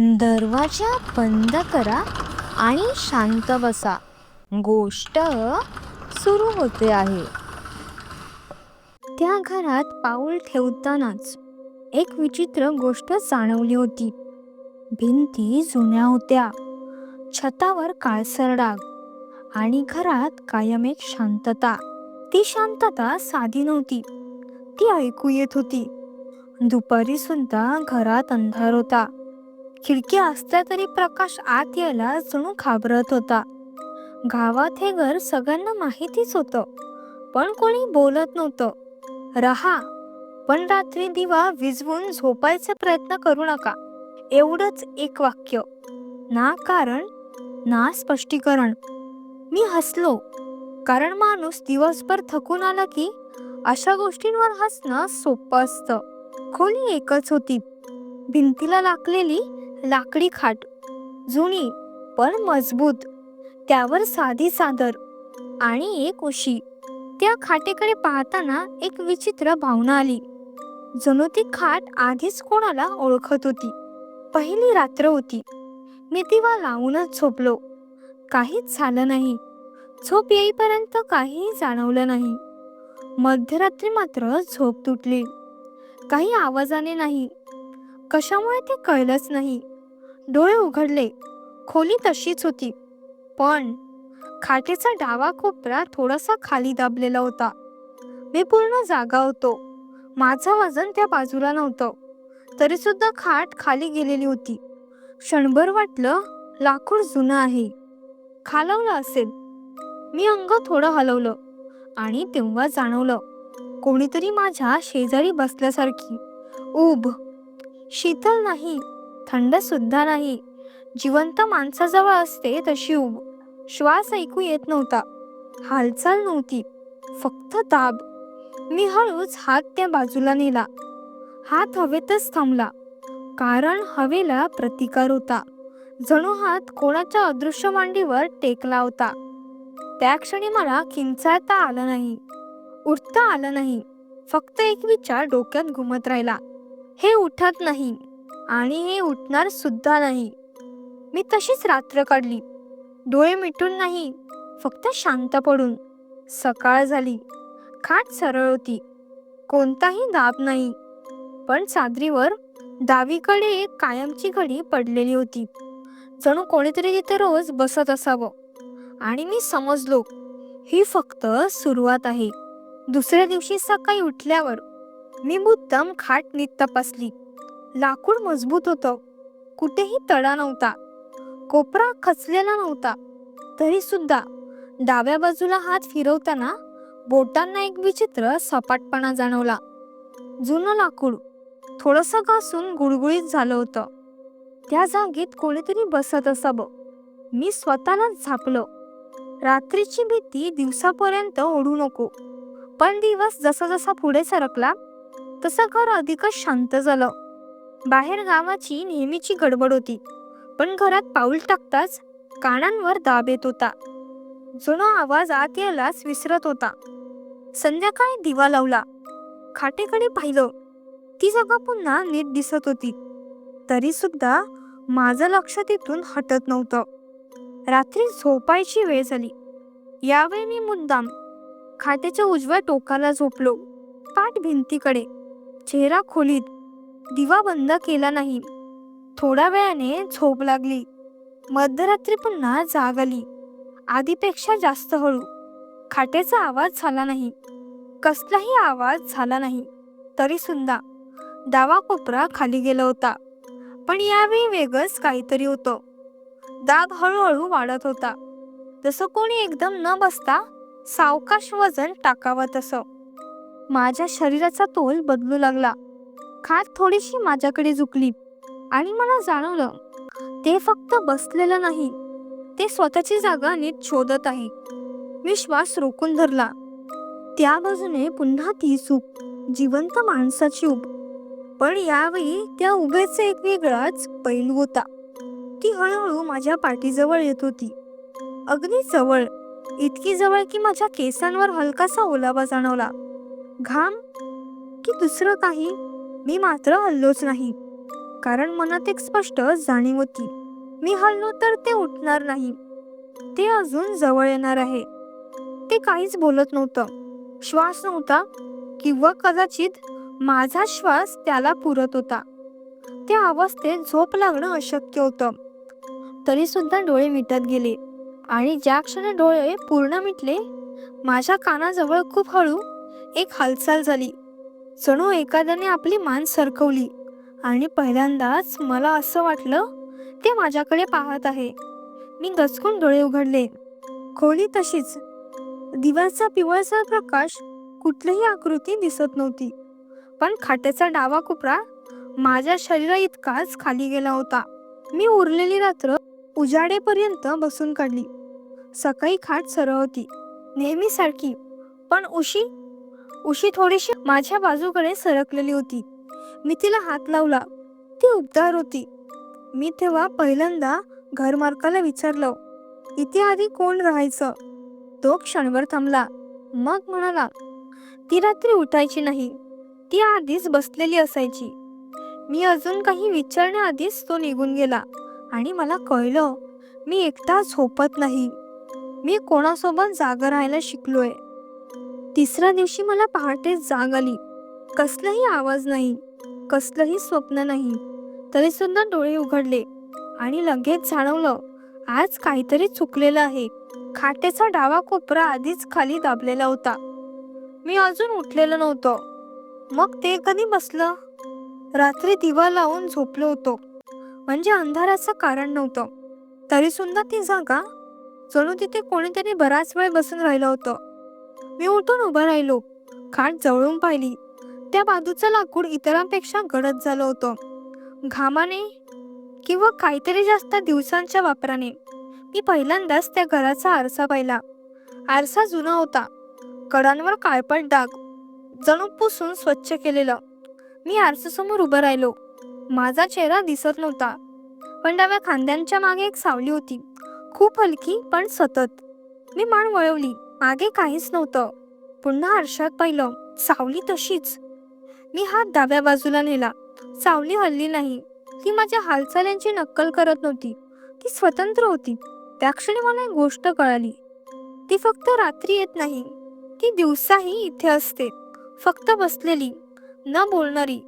दरवाजा बंद करा आणि शांत बसा. गोष्ट सुरू होते आहे. त्या घरात पाऊल ठेवतानाच एक विचित्र गोष्ट जाणवली होती. भिंती जुन्या होत्या. छतावर काळसर डाग आणि घरात कायम एक शांतता. ती शांतता साधी नव्हती. ती ऐकू येत होती. दुपारी सुद्धा घरात अंधार होता. खिडकी असल्या तरी प्रकाश आत यायला जणू घाबरत होता. गावात हे घर सगळ्यांना माहितीच होतं पण कोणी बोलत नव्हतं. रहा पण रात्री दिवा विजवून झोपायचा प्रयत्न करू नका. एवढंच एक वाक्य. ना कारण ना स्पष्टीकरण. मी हसलो कारण माणूस दिवसभर थकून आला की अशा गोष्टींवर हसणं सोपं असतं. खोली एकच होती. भिंतीला लागलेली लाकडी खाट जुनी पण मजबूत त्यावर साधी चादर आणि एक उशी. त्या खाटेकडे पाहताना एक विचित्र भावना आली. जणू ती खाट आधीच कोणाला ओळखत होती. पहिली रात्र होती. मी तिवा लावूनच झोपलो. काहीच झालं नाही. झोप येईपर्यंत काहीही जाणवलं नाही. मध्यरात्री मात्र झोप तुटली. काही आवाजाने नाही. कशामुळे ते कळलंच नाही. डोळे उघडले. खोली तशीच होती. पण खाटेचा डावा कोपरा थोडासा खाली दाबलेला होता. मी पूर्ण जागा होतो. माझं वजन त्या बाजूला नव्हतं. तरी सुद्धा खाट खाली गेलेली होती. क्षणभर वाटलं लाकूड जुनं आहे. खालवलं असेल. मी अंग थोडं हलवलं आणि तेव्हा जाणवलं. कोणीतरी माझ्या शेजारी बसल्यासारखी. उभ शीतल नाही थंड सुद्धा नाही. जिवंत माणसाजवळ असते तशी उब. श्वास ऐकू येत नव्हता. हालचाल नव्हती. फक्त दाब. मी हळूच हात त्या बाजूला नेला. हात हवेतच थांबला. कारण हवेला प्रतिकार होता. जणू हात कोणाच्या अदृश्य मांडीवर टेकला होता. त्या क्षणी मला किंचाळता आलं नाही. उठता आलं नाही. फक्त एक विचार डोक्यात घुमत राहिला. हे उठत नाही आणि हे उठणार सुद्धा नाही. मी तशीच रात्र काढली. डोळे मिटून नाही फक्त शांत पडून. सकाळ झाली. खाट सरळ होती. कोणताही दाब नाही. पण चादरीवर डावीकडे कायमची घडी पडलेली होती. जणू कोणीतरी तिथे रोज बसत असावं. आणि मी समजलो ही फक्त सुरुवात आहे. दुसऱ्या दिवशी सकाळी उठल्यावर मी मुद्दाम खाट नीत तपासली. लाकूड मजबूत होतं. कुठेही तडा नव्हता. कोपरा खचलेला नव्हता. तरी सुद्धा डाव्या बाजूला हात फिरवताना बोटांना एक विचित्र सपाटपणा जाणवला. जुनं लाकूड थोडस घासून गुळगुळीत झालं होतं. त्या जागेत कोणीतरी बसत असावं. मी स्वतःलाच झापलो. रात्रीची भीती दिवसापर्यंत ओढू नको. पण दिवस जसा जसा पुढे सरकला तसं घर अधिकच शांत झालं. बाहेर गावाची नेहमीची गडबड होती. पण घरात पाऊल टाकताच कानांवर दाब येत होता. जुना आवाज आत यायलाच विसरत होता. संध्याकाळी दिवा लावला. खाटेकडे पाहिलं. ती जागा पुन्हा नीट दिसत होती. तरी सुद्धा माझं लक्ष तिथून हटत नव्हतं. रात्री झोपायची वेळ झाली. यावेळी मी मुद्दाम खात्याच्या उजव्या टोकाला झोपलो. पाठ भिंतीकडे. चेहरा खोलीत दिवा बंद केला नाही. थोड्या वेळाने झोप लागली. मध्यरात्री पुन्हा जाग आली आधीपेक्षा जास्त हळू. खाटेचा आवाज झाला नाही. कसलाही आवाज झाला नाही. तरी सुद्धा डावा कोपरा खाली गेला होता. पण यावेळी वेगळंच काहीतरी होतं. दाब हळूहळू वाढत होता. जसं कोणी एकदम न बसता सावकाश वजन टाकावं तसं. माझ्या शरीराचा तोल बदलू लागला. खाट थोडीशी माझ्याकडे झुकली आणि मला जाणवलं ते फक्त बसलेलं नाही ते स्वतःची जागा नीट शोधत आहे. मी श्वास रोखून धरला. त्या बाजूने पुन्हा ती चूक जिवंत माणसाची उब पण यावेळी त्या उभेचा एक वेगळाच पैलू होता. ती हळूहळू माझ्या पाठीजवळ येत होती. अगदी जवळ इतकी जवळ की माझ्या केसांवर हलकासा ओलावा जाणवला. घाम? की दुसरं काही? मी मात्र हल्लोच नाही. कारण मनात एक स्पष्ट जाणीव होती. मी हल्लो तर ते उठणार नाही. ते अजून जवळ येणार आहे. ते काहीच बोलत नव्हतं. श्वास नव्हता. किंवा कदाचित माझा श्वास त्याला पुरत होता. त्या अवस्थेत झोप लागणं अशक्य होतं. तरी सुद्धा डोळे मिटत गेले. आणि ज्या क्षणी डोळे पूर्ण मिटले माझ्या कानाजवळ खूप हळू एक हालचाल झाली. जणू एखाद्याने आपली मान सरकवली आणि पहिल्यांदाच मला असं वाटलं ते माझ्याकडे पाहत आहे. मी दचकून डोळे उघडले. खोली तशीच. दिवाचा पिवळसर प्रकाश कुठलीही आकृती दिसत नव्हती. पण खाट्याचा डावा कोपरा माझ्या शरीरा इतकाच खाली गेला होता. मी उरलेली रात्र उजाडेपर्यंत बसून काढली. सकाळी खाट सरळ होती. नेहमीसारखी पण उशी उशी थोडीशी माझ्या बाजूकडे सरकलेली होती. मी तिला हात लावला. ती उबदार होती. मी तेव्हा पहिल्यांदा घरमालकाला विचारलं इथे आधी कोण राहायचं? तो क्षणभर थांबला. मग म्हणाला ती रात्री उठायची नाही. ती आधीच बसलेली असायची. मी अजून काही विचारण्याआधीच तो निघून गेला आणि मला कळलं मी एकटा झोपत नाही. मी कोणासोबत जागा राहायला शिकलोय. तिसऱ्या दिवशी मला पहाटे जाग आली. कसलाही आवाज नाही कसलंही स्वप्न नाही तरी सुद्धा डोळे उघडले आणि लगेच जाणवलं आज काहीतरी चुकलेलं आहे. खाटेचा डावा कोपरा आधीच खाली दाबलेला होता. मी अजून उठलेलं नव्हतं. मग ते कधी बसलं? रात्री दिवा लावून झोपलो होतो. म्हणजे अंधाराचं कारण नव्हतं. तरी सुद्धा ती जागा जणू तिथे कोणीतरी बराच वेळ बसून राहिलं होतं. मी उठून उभं राहिलो. खाट जवळून पाहिली. त्या बाजूचं लाकूड इतरांपेक्षा गडद झालं होतं. घामाने किंवा काहीतरी जास्त दिवसांच्या वापराने. मी पहिल्यांदाच त्या घराचा आरसा पाहिला. आरसा जुना होता. कडांवर काळपट डाग. जणू पुसून स्वच्छ केलेलं. मी आरसासमोर उभं राहिलो. माझा चेहरा दिसत नव्हता. पण डाव्या खांद्यांच्या मागे एक सावली होती. खूप हलकी पण सतत. मी मान वळवली. मागे काहीच नव्हतं. पुन्हा आरशात पाहिलं सावली तशीच. मी हात डाव्या बाजूला नेला. सावली हल्ली नाही. ती माझ्या हालचालींची नक्कल करत नव्हती. ती स्वतंत्र होती. त्या क्षणी मला एक गोष्ट कळाली. ती फक्त रात्री येत नाही. ती दिवसाही इथे असते. फक्त बसलेली. न बोलणारी.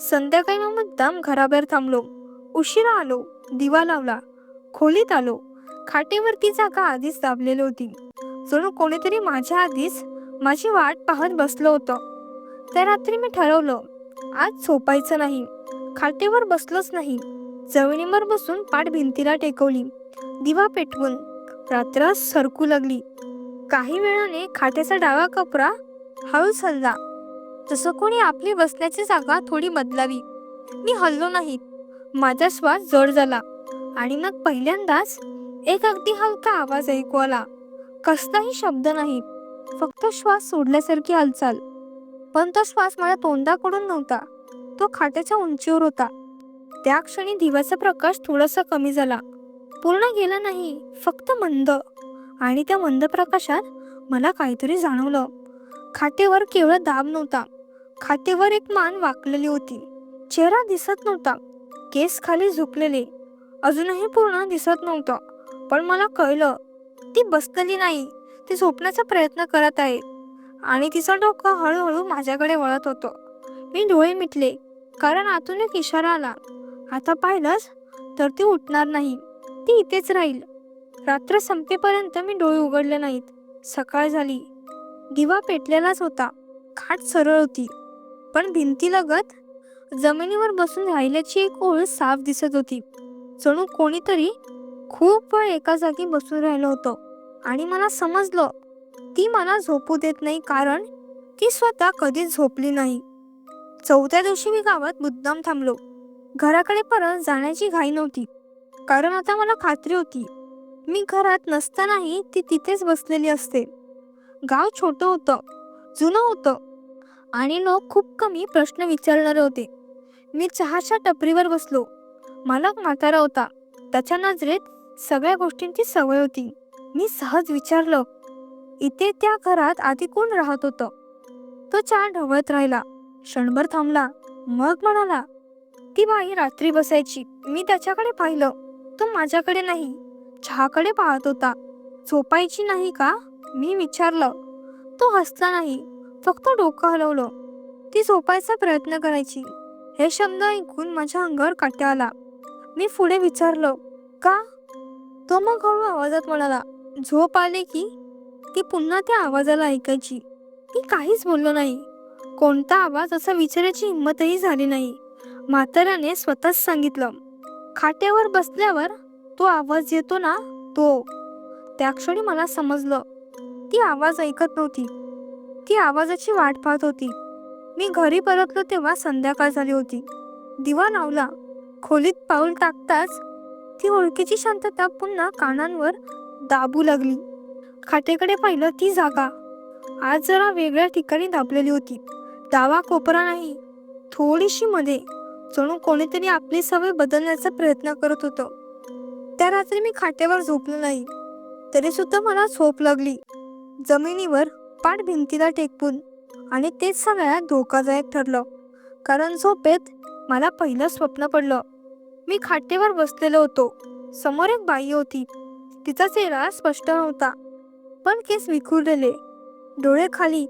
संध्याकाळी मग मुद्दाम घराबाहेर थांबलो. उशिरा आलो. दिवा लावला. खोलीत आलो. खाटेवर ती जागा आधीच दाबलेली होती. जणू कोणीतरी माझ्या आधीच माझी वाट पाहत बसलं होतं. त्या रात्री मी ठरवलं आज झोपायचं नाही. खाटेवर बसलोच नाही. जमिनीवर बसून पाठ भिंतीला टेकवली. दिवा पेटवून रात्र सरकू लागली. काही वेळाने खाट्याचा डावा कपरा हळूच हलला. जसं कोणी आपली बसण्याची जागा थोडी बदलावी. मी हललो नाही. माझा श्वास जड झाला आणि मग पहिल्यांदाच एक अगदी हलका आवाज ऐकू आला. कसलाही शब्द नाही. फक्त श्वास सोडल्यासारखी हालचाल. पण तो श्वास माझ्या तोंडाकडून नव्हता. तो खाट्याच्या उंचीवर होता. त्या क्षणी दिवाचा प्रकाश थोडासा कमी झाला. पूर्ण गेला नाही फक्त मंद. आणि त्या मंद प्रकाशात मला काहीतरी जाणवलं. खाटेवर केवळ दाब नव्हता. खाटेवर एक मान वाकलेली होती. चेहरा दिसत नव्हता. केस खाली झुकलेले. अजूनही पूर्ण दिसत नव्हतं. पण मला कळलं ती बसलेली नाही. ती झोपण्याचा प्रयत्न करत आहे. आणि तिचं डोकं हळूहळू माझ्याकडे वळत होतं. मी डोळे मिटले कारण आतून एक इशारा आला. आता पाहिलंच तर ती उठणार नाही. ती इथेच राहील. रात्र संपेपर्यंत मी डोळे उघडले नाहीत. सकाळ झाली. दिवा पेटलेलाच होता. खाट सरळ होती. पण भिंतीलगत जमिनीवर बसून राहिल्याची एक ओळ साफ दिसत होती. जणू कोणीतरी खूप वेळ एका जागी बसून राहिलो होतं. आणि मला समजलं ती मला झोपू देत नाही कारण ती स्वतः कधीच झोपली नाही. चौथ्या दिवशी मी गावात मुद्दाम थांबलो. घराकडे परत जाण्याची घाई नव्हती. कारण आता मला खात्री होती मी घरात नसतानाही ती तिथेच बसलेली असते. गाव छोटं होतं जुनं होतं आणि लोक खूप कमी प्रश्न विचारणारे होते. मी चहाच्या टपरीवर बसलो. मालक म्हातारा होता. त्याच्या नजरेत सगळ्या गोष्टींची सवय होती. मी सहज विचारलं इथे त्या घरात आधी कोण राहत होतं? तो चहा ढवळत राहिला. क्षणभर थांबला. मग म्हणाला ती बाई रात्री बसायची. मी त्याच्याकडे पाहिलं. तो माझ्याकडे नाही. चहाकडे पाहत होता. झोपायची नाही का? मी विचारलं. तो हसला नाही. फक्त डोकं हलवलं. ती झोपायचा प्रयत्न करायची. हे शब्द ऐकून माझ्या अंगावर काट्या आला. मी पुढे विचारलं का? तो मग हळू आवाजात म्हणाला झोप आले की? ती पुन्हा त्या आवाजाला ऐकायची. मी काहीच बोललो नाही. कोणता आवाज असा विचारायची हिंमतही झाली नाही. म्हाताऱ्याने स्वतःच सांगितलं खाट्यावर बसल्यावर तो आवाज येतो ना तो. त्या क्षणी मला समजलं. ती आवाज ऐकत नव्हती. ती आवाजाची वाट पाहत होती. मी घरी परतलो तेव्हा संध्याकाळ झाली होती. दिवा लावला. खोलीत पाऊल टाकताच ती ओळखीची शांतता पुन्हा कानांवर दाबू लागली. खाटेकडे पाहिलं ती जागा. आज जरा वेगळ्या ठिकाणी दाबलेली होती. डावा कोपरा नाही थोडीशी मध्ये. जणू कोणीतरी आपली सवय बदलण्याचा प्रयत्न करत होतं. त्या रात्री मी खाटेवर झोपलो नाही. तरी सुद्धा मला झोप लागली. जमिनीवर पाठ भिंतीला टेकवून आणि तेच सगळ्यात धोकादायक ठरलं. कारण झोपेत मला पहिलं स्वप्न पडलं. मी खाटेवर बसलेलो होतो. समोर एक बाई होती. तिचा चेहरा स्पष्ट नव्हता पण केस विखुरलेले डोळे खाली.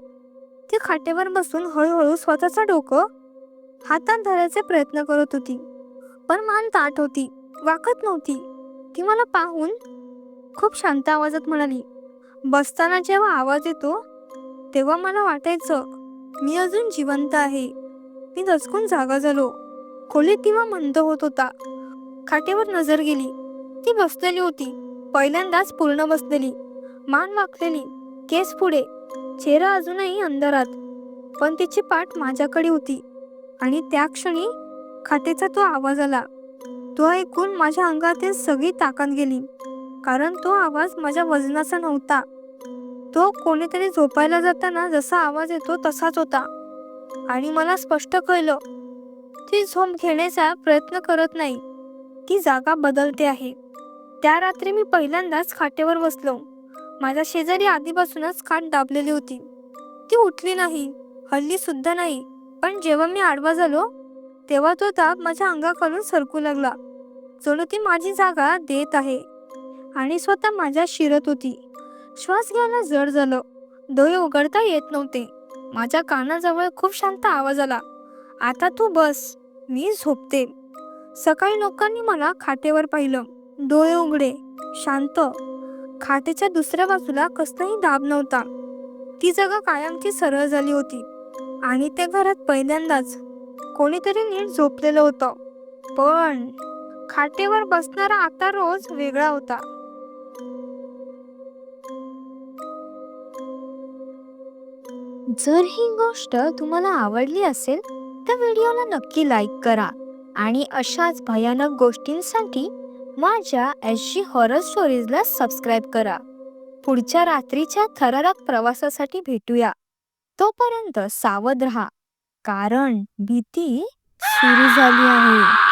ती खाटेवर बसून हळूहळू स्वतःचं डोकं हातात धरायचे प्रयत्न करत होती. पण मान ताट होती वाकत नव्हती. ती मला पाहून खूप शांत आवाजात म्हणाली बसताना जेव्हा आवाज येतो तेव्हा मला वाटायचं मी अजून जिवंत आहे. मी दचकून जागा झालो. खोलीत दिवा मंद होत होता. खाटेवर नजर गेली. ती बसलेली होती. पहिल्यांदाच पूर्ण बसलेली. मान वाकलेली. केस पुढे. चेहरा अजूनही अंधारात. पण तिची पाठ माझ्याकडे होती. आणि त्या क्षणी खाटेचा तो आवाज आला. तो ऐकून माझ्या अंगातील सगळी ताकद गेली. कारण तो आवाज माझ्या वजनाचा नव्हता. तो कोणीतरी झोपायला जाताना जसा आवाज येतो तसाच होता. आणि मला स्पष्ट कळलं ती झोप घेण्याचा प्रयत्न करत नाही. ती जागा बदलते आहे. त्या रात्री मी पहिल्यांदाच खाटेवर बसलो. माझ्या शेजारी आधीपासूनच खाट दाबलेली होती. ती उठली नाही हल्ली सुद्धा नाही. पण जेव्हा मी आडवा झालो तेव्हा तो ताप माझ्या अंगाखालून सरकू लागला. जणू ती माझी जागा देत आहे. आणि स्वतः माझ्या शिरत होती. श्वास घ्यायला जड झालं. डोळे उघडता येत नव्हते. माझ्या कानाजवळ खूप शांत आवाज आला. आता तू बस. मी झोपते. सकाळी लोकांनी मला खाटेवर पाहिलं. डोळे उघडे शांत. खाटेच्या दुसऱ्या बाजूला कसलाही दाब नव्हता. ती जागा कायमची सरळ झाली होती. आणि त्या घरात पहिल्यांदाच. कोणीतरी नीट झोपलेलं होतं. पण खाटेवर बसणारा आता रोज वेगळा होता. जर ही गोष्ट तुम्हाला आवडली असेल तर व्हिडिओला नक्की लाईक करा आणि अशाच भयानक गोष्टींसाठी माझ्या एस जी हॉरर स्टोरीजला सबस्क्राईब करा. पुढच्या रात्रीच्या थरारक प्रवासासाठी भेटूया. तोपर्यंत सावध राहा कारण भीती सुरू झाली आहे.